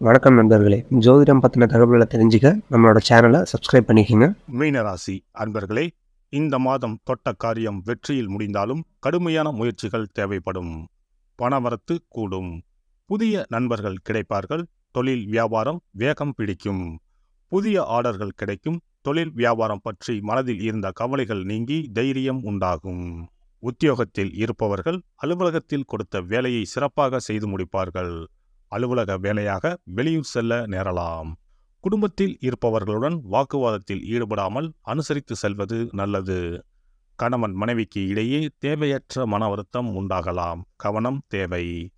வணக்கம் நண்பர்களே. ஜோதிடம் பற்றின தகவல்களை தெரிஞ்சுக்க நம்மளோட சேனலை சப்ஸ்கிரைப் பண்ணிக்கோங்க. மீனராசி அன்பர்களே இந்த மாதம் தொட்ட காரியம் வெற்றியில் முடிந்தாலும் கடுமையான முயற்சிகள் தேவைப்படும். பணவரத்து கூடும். புதிய நண்பர்கள் கிடைப்பார்கள் தொழில் வியாபாரம் வேகம் பிடிக்கும். புதிய ஆர்டர்கள் கிடைக்கும் தொழில் வியாபாரம் பற்றி மனதில் இருந்த கவலைகள் நீங்கி தைரியம் உண்டாகும். உத்தியோகத்தில் இருப்பவர்கள் அலுவலகத்தில் கொடுத்த வேலையை சிறப்பாக செய்து முடிப்பார்கள். அலுவலக வேலையாக வெளியூர் செல்ல நேரலாம். குடும்பத்தில் இருப்பவர்களுடன் வாக்குவாதத்தில் ஈடுபடாமல் அனுசரித்து செல்வது நல்லது. கணவன் மனைவிக்கு இடையே தேவையற்ற மன வருத்தம் உண்டாகலாம். கவனம் தேவை.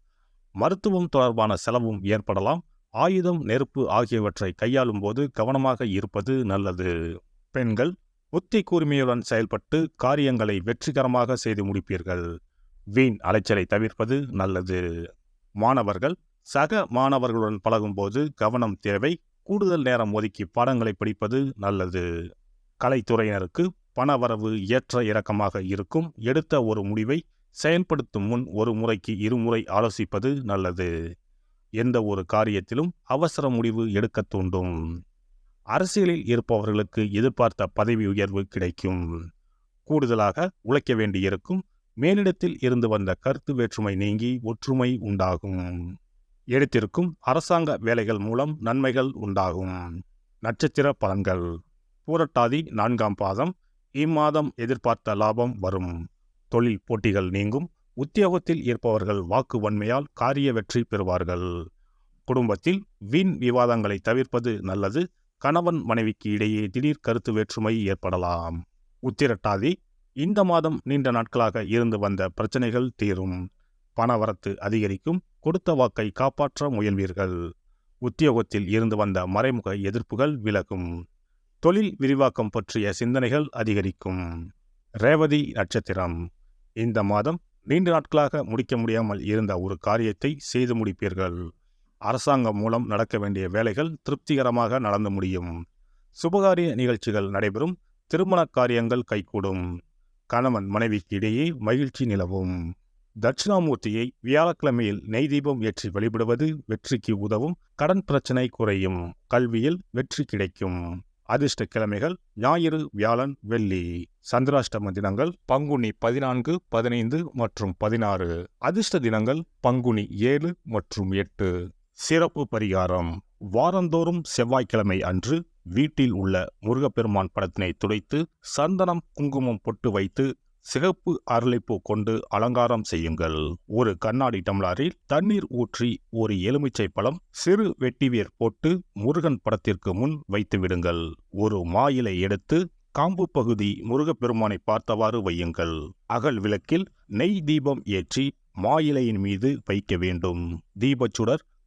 மருத்துவம் தொடர்பான செலவும் ஏற்படலாம். ஆயுதம் நெருப்பு ஆகியவற்றை கையாளும் போது கவனமாக இருப்பது நல்லது. பெண்கள் புத்தி கூர்மையுடன் செயல்பட்டு காரியங்களை வெற்றிகரமாக செய்து முடிப்பீர்கள். வீண் அலைச்சலை தவிர்ப்பது நல்லது. மாணவர்கள் சக மாணவர்களுடன் பழகும்போது கவனம் தேவை. கூடுதல் நேரம் ஒதுக்கி பாடங்களை படிப்பது நல்லது. கலைத்துறையினருக்கு பணவரவு ஏற்ற இறக்கமாக இருக்கும். எடுத்த ஒரு முடிவை செயல்படுத்தும் முன் ஒரு முறைக்கு இருமுறை ஆலோசிப்பது நல்லது. எந்த ஒரு காரியத்திலும் அவசர முடிவு எடுக்க தூண்டும். அரசியலில் இருப்பவர்களுக்கு எதிர்பார்த்த பதவி உயர்வு கிடைக்கும். கூடுதலாக உழைக்க வேண்டியிருக்கும். மேலிடத்தில் இருந்து வந்த கருத்து வேற்றுமை நீங்கி ஒற்றுமை உண்டாகும். எடுத்திருக்கும் அரசாங்க வேலைகள் மூலம் நன்மைகள் உண்டாகும். நட்சத்திர பலன்கள். பூரட்டாதி நான்காம் பாதம். இம்மாதம் எதிர்பார்த்த லாபம் வரும். தொழில் போட்டிகள் நீங்கும். உத்தியோகத்தில் இருப்பவர்கள் வாக்கு வன்மையால் காரிய வெற்றி பெறுவார்கள். குடும்பத்தில் வீண் விவாதங்களை தவிர்ப்பது நல்லது. கணவன் மனைவிக்கு இடையே திடீர் கருத்து வேற்றுமை ஏற்படலாம். உத்திரட்டாதி. இந்த மாதம் நீண்ட நாட்களாக இருந்து வந்த பிரச்சனைகள் தீரும். பணவரத்து அதிகரிக்கும் கொடுத்த வாக்கை காப்பாற்ற முயல்வீர்கள். உத்தியோகத்தில் இருந்து வந்த மறைமுக எதிர்ப்புகள் விலகும். தொழில் விரிவாக்கம் பற்றிய சிந்தனைகள் அதிகரிக்கும். ரேவதி நட்சத்திரம். இந்த மாதம் நீண்ட நாட்களாக முடிக்க முடியாமல் இருந்த ஒரு காரியத்தை செய்து முடிப்பீர்கள். அரசாங்கம் மூலம் நடக்க வேண்டிய வேலைகள் திருப்திகரமாக நடந்து முடியும். சுபகாரிய நிகழ்ச்சிகள் நடைபெறும் திருமண காரியங்கள் கைகூடும். கணவன் மனைவிக்கு இடையே மகிழ்ச்சி நிலவும். தட்சிணாமூர்த்தியை வியாழக்கிழமையில் நெய் தீபம் ஏற்றி வழிபடுவது வெற்றிக்கு உதவும். கடன் பிரச்சனை குறையும். கல்வியில் வெற்றி கிடைக்கும். அதிர்ஷ்ட கிழமைகள் ஞாயிறு வியாழன் வெள்ளி. சந்திராஷ்டம தினங்கள் பங்குனி பதினான்கு பதினைந்து மற்றும் பதினாறு. அதிர்ஷ்ட தினங்கள் பங்குனி ஏழு மற்றும் எட்டு. சிறப்பு பரிகாரம். வாரந்தோறும் செவ்வாய்க்கிழமை அன்று வீட்டில் உள்ள முருகப்பெருமான் படத்தினை துடைத்து சந்தனம் குங்குமம் பொட்டு வைத்து சிகப்பு அரளிப்பூ கொண்டு அலங்காரம் செய்யுங்கள். ஒரு கண்ணாடி டம்ளாரில் தண்ணீர் ஊற்றி ஒரு எலுமிச்சை பழம் சிறு வெட்டிவேர் போட்டு முருகன் படத்திற்கு முன் வைத்து விடுங்கள். ஒரு மாயிலை எடுத்து காம்பு பகுதி முருகப்பெருமானை பார்த்தவாறு வையுங்கள். அகல் விளக்கில் நெய் தீபம் ஏற்றி மாயிலையின் மீது வைக்க வேண்டும். தீபச்சுடர்